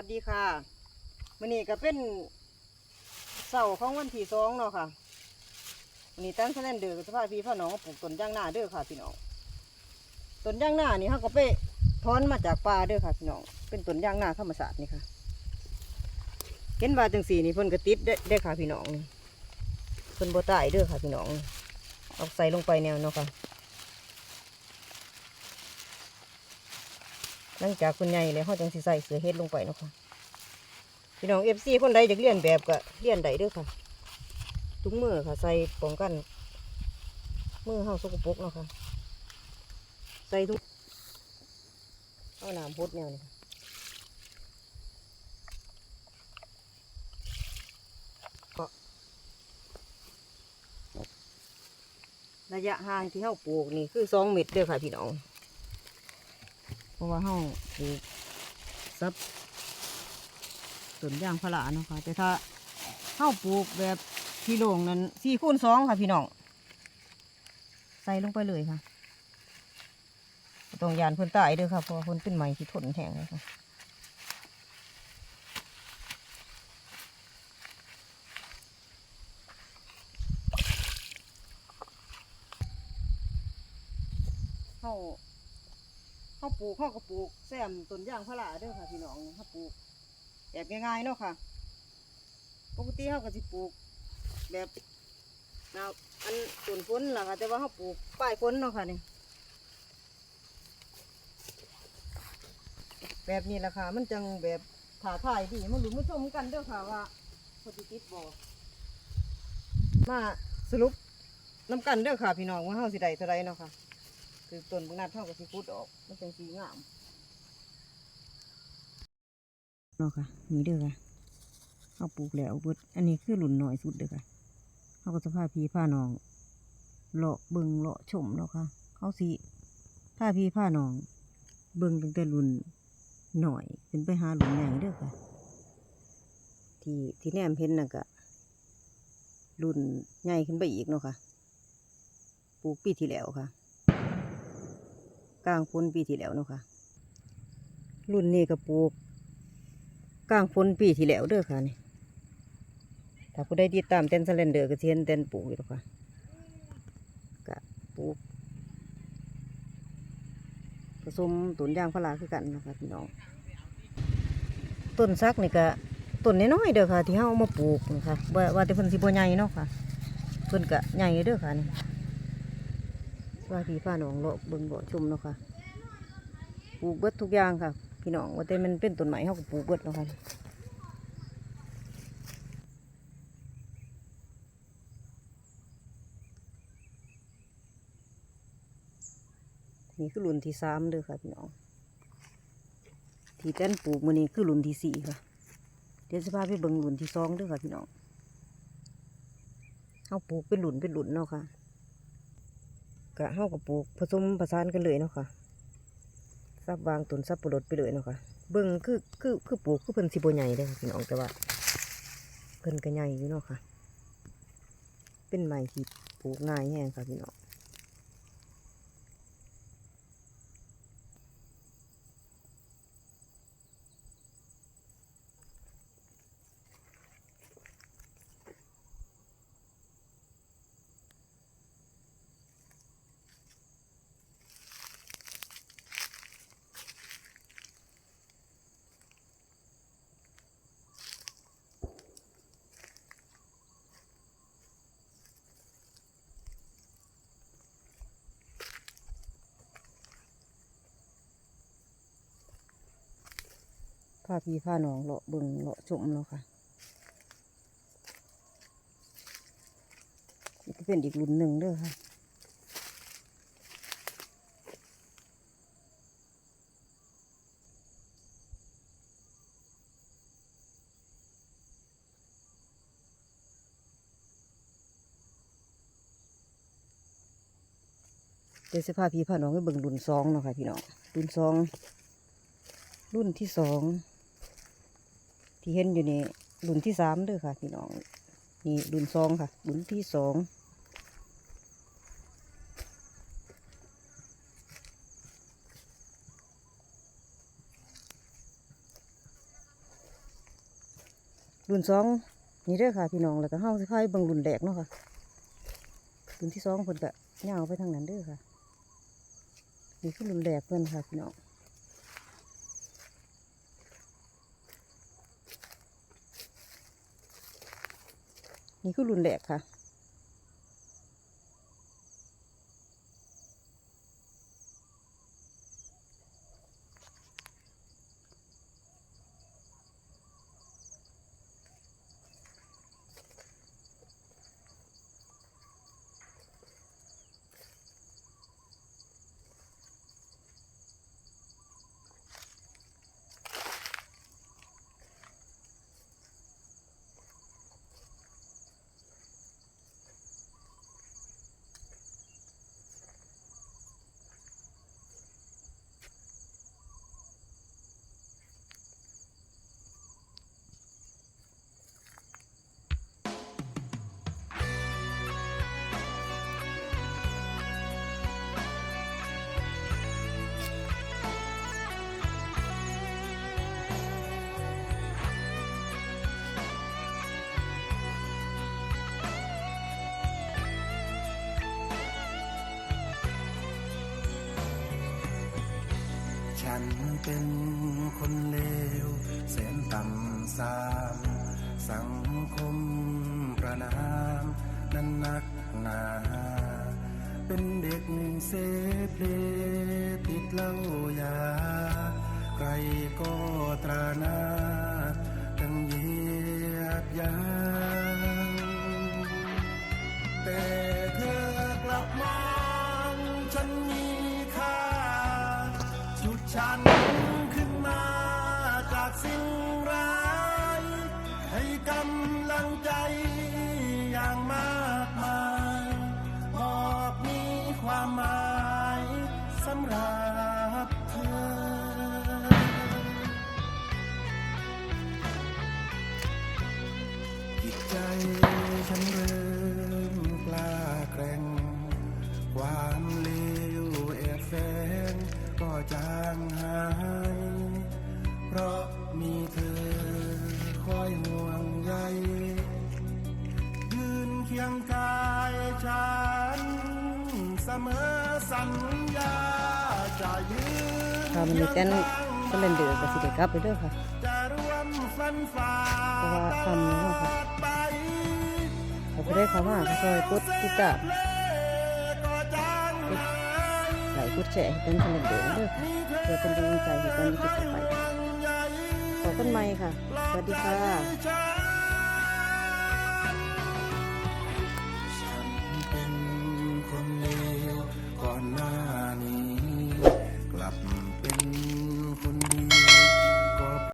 วัสดีค่ะมื้อนี้ก็เป็นเสาร์ของวันที่สองเนาะค่ะนนี้ตั้งคะแนเดือกสภาพพี่พ่อน้องปลูกต้นย่างหน้าเด้อค่ะพี่น้องต้นย่างหน้านี่เขาก็ไปถอนมาจากป่าเด้อค่ะพี่น้องเป็นต้นย่างหน้าธรรมศาสตร์นี่ค่ะ เห็นว่าจังสีนี่เพิ่นก็ติดได้ได้ค่ะพี่น้องเพิ่นโบ่ตายเด้อค่ะพี่น้องเอาใส่ลงไปแนวเนาะค่ะ หลังจากคุณใหญ่แล้วเขาจังสิใส่เสือเฮ็ดลงไปนะคะพี่น้องเอฟซีคนใดอยากเรียนแบบก็เรียนได้ด้อค่ะถุงมือค่ะใส่ป้องกันมือเฮาสกปรกเนาะค่ะใส่ถุงเอาน้ำพดแนวนี้ค่ะก็ระยะห่างที่เฮาปลูกนี่คือสองเมตรเด้อค่ะพี่น้อง เพราะว่าเฮาปลูกซับต้นยางพาราเนาะค่ะแต่ถ้าเฮาปลูกแบบที่โล่งนั้นสี่คูณสองค่ะพี่น้องใส่ลงไปเลยค่ะตรงยานเพิ่นตายด้วยค่ะเพราะว่าพื้นเป็นไม้ที่ทนแห้งเลยค่ะเฮา เขาปลูกเขาก็ปลูกแซมต้นยางพาราเด้อค่ะ พี่น้องเขาปลูกแบบง่ายๆเนาะค่ะ ปกติเขาก็สิปลูก แบบแนวอันต้นฝนล่ะค่ะแต่ว่าเขาปลูกปลายฝนเนาะค่ะนี่แบบนี้ล่ะค่ะ มันจังแบบถ่าทายดีมาลุ้นมาชมกันเด้อค่ะว่าเขาสิติดบ่มาสรุปน้ำกันเด้อค่ะ พี่น้องว่าเฮาสิได้เท่าไรเนาะค่ะ คือต้นบางนัดเท่ากับสิพุดออกมันเป็นสีงามเนาะค่ะนี่เด้อค่ะเขาปลูกแล้วเบิดอันนี้คือหลุนหน่อยสุดเด้อค่ะเขาก็จะพาพี่พาน้องเลาะเบิงเลาะชมเนาะค่ะเขาสิพาพี่พาน้อง เบิงตั้งแต่หลุนหน่อยขึ้นไปหาหลุนใหญ่เด้อค่ะ ที่ที่แนมเห็นน่ะก็รุ่นใหญ่ขึ้นไปอีกเนาะค่ะ ปลูกปีที่แล้วค่ะ กลางฝนปีที่แล้วเนาะค่ะ รุ่นนี้ก็ปลูกกลางฝนปีที่แล้วเด้อค่ะนี่ถ้าผู้ใดติดตามเต้นสเลนเดอร์ก็สิเห็นเต้นปลูกอยู่ค่ะก็ปลูกผสมต้นยางพาราคือกันนะคะพี่น้องต้นซักนี่ก็ต้นน้อยๆเด้อค่ะ ที่เฮาเอามาปลูกนะคะว่าว่าแต่เพิ่นสิบ่ใหญ่เนาะค่ะเพิ่นก็ใหญ่เด้อค่ะนี่ ว่าพี่ป้าน้องเลาะเบิ่งเลาะชมเนาะค่ะปลูกเบิดทุกอย่างค่ะ พี่น้องว่าแต่มันเป็นต้นไม้เฮาก็ปลูกเบิดเนาะค่ะนี่คือรุ่นที่สามเด้อค่ะพี่น้อง ที่แต้นปลูกมื้อนี้คือรุ่นที่สี่ค่ะ เดี๋ยวสิพาไปเบิ่งรุ่นที่สองเด้อค่ะพี่น้องเฮาปลูกเป็นรุ่นเป็นรุ่นเนาะค่ะ กะเฮากับปลูกผสมผสานกันเลยเนาะค่ะซับวางตุนซับปลดไปเลยเนาะค่ะเบิ่งคือคือคือปลูกคือเพิ่นสิบ่ใหญ่เด้อพี่น้องแต่ว่าเพิ่นก็ใหญ่อยู่เนาะค่ะ เป็นไม้ที่ปลูกง่ายแฮงค่ะพี่น้อง พาพี่พาหนองเลาะบิ่งเลาะชมเนาะค่ะนี่ก็เป็นอีกรุ่นหนึ่งเด้อค่ะเดี๋ยวสิพาพี่พาน้องไปเบิ่งรุ่นสองเนาะค่ะพี่น้องรุ่นสองรุ่นที่สอง ที่เห็นอยู่นี่รุ่นที่สามด้อค่ะพี่น้องนี่รุ่นสองค่ะรุ่นที่สองรุ่นสองนี่เด้อค่ะพี่น้องแล้วก็เฮาสิพาไปเบิ่งรุ่นแรกเนาะค่ะรุ่นที่สองเพิ่นก็ย่างไปทางนั้นเด้อค่ะ นี่คือรุ่นแรกเพิ่นค่ะพี่น้อง นี่คือรุ่นแรกค่ะ ฉันเป็นคนเลวแสนต่ำสาม สังคมประนามนั้นนักหนา เป็นเด็กเสพเลติดเหล้ายา ใครก็ตราหน้าตั้งเหยียดยาแต่เธอกลับมองฉันมี ฉันขึ้นมาจากสิ่งร้าย ให้กำลังใจอย่างมากมายบอกมีความหมายสำหรับเธอ จิตใจฉันเริ่ จางหาย เพราะมีเธอคอยห่วงใยยืนเคียงกายฉัน เสมอสัญญาจะยืนค่ะมันมีเต้นเต้นเล่นเดือกับสิเดกลับไปเด้อค่ะจะร่วมฟันฝ่าเพราะว่าทำแล้วค่ะไปเขาไปได้เข้ามาก็ซอยกดติดตาม กดแชร์ให้เป็นเต้นเล่นเดือเด้อเพื่อเป็นกำลังใจให้กันในคลิปต่อไปขอบคุณใหม่ค่ะ สวัสดีค่ะ